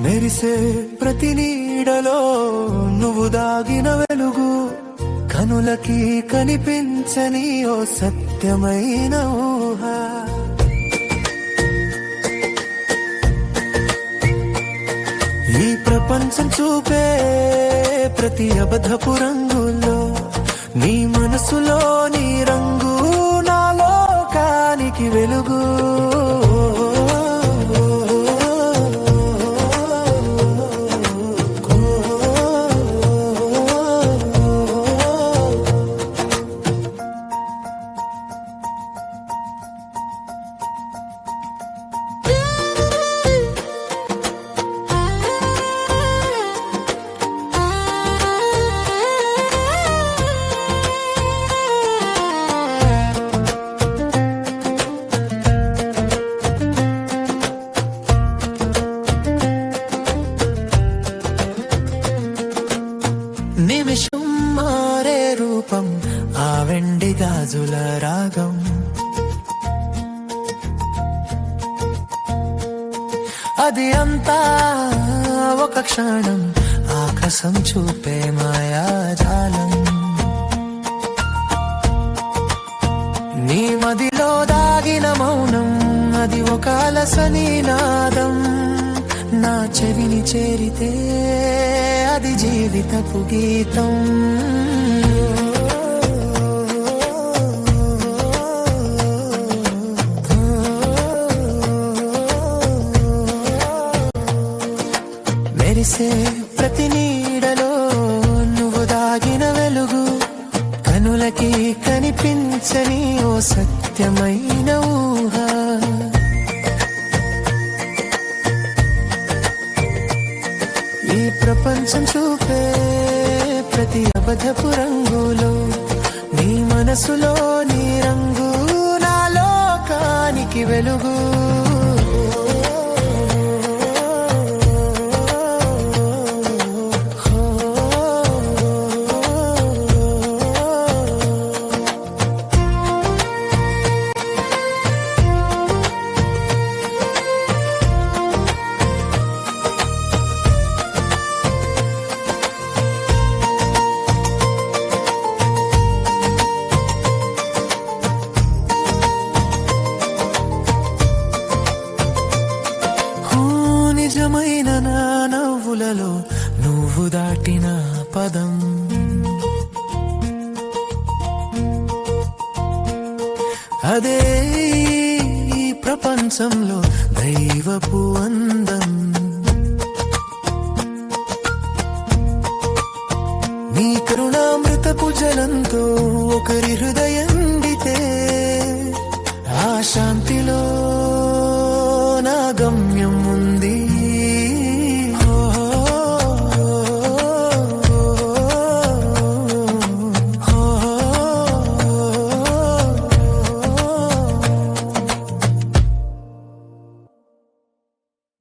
మెరిసే ప్రతి నీడలో నువ్వు దాగిన వెలుగు కనులకి కనిపించని ఓ సత్యమైన ఊహ. ఈ ప్రపంచం చూపే ప్రతి అబద్ధపు రంగులో నీ మనసులో నిమిషం మారే రూపం ఆ వెండి గాజుల రాగం. అది అంతా ఒక క్షణం ఆకాశం చూపే మాయాజాలం. నీ మదిలో దాగిన మౌనం అది ఒక అలసని నాదం నా చెవిని చేరితే అది జీవితపు గీతం. మెరిసే ప్రతి నీడలో నువ్వు దాగిన వెలుగు కనులకి కనిపించని ఓ సత్యమైన ఊహ. ప్రపంచం చూపే ప్రతి అబద్ధపు రంగులో నీ మనసులో నీ రంగు నా లోకానికి వెలుగు. నువ్వు దాటిన పదం. అదే ఈ ప్రపంచంలో దైవపు అందం. నీ కరుణామృతపు జలంతో ఒకరి హృదయం దితే ఆ శాంతిలో నా గమ్యం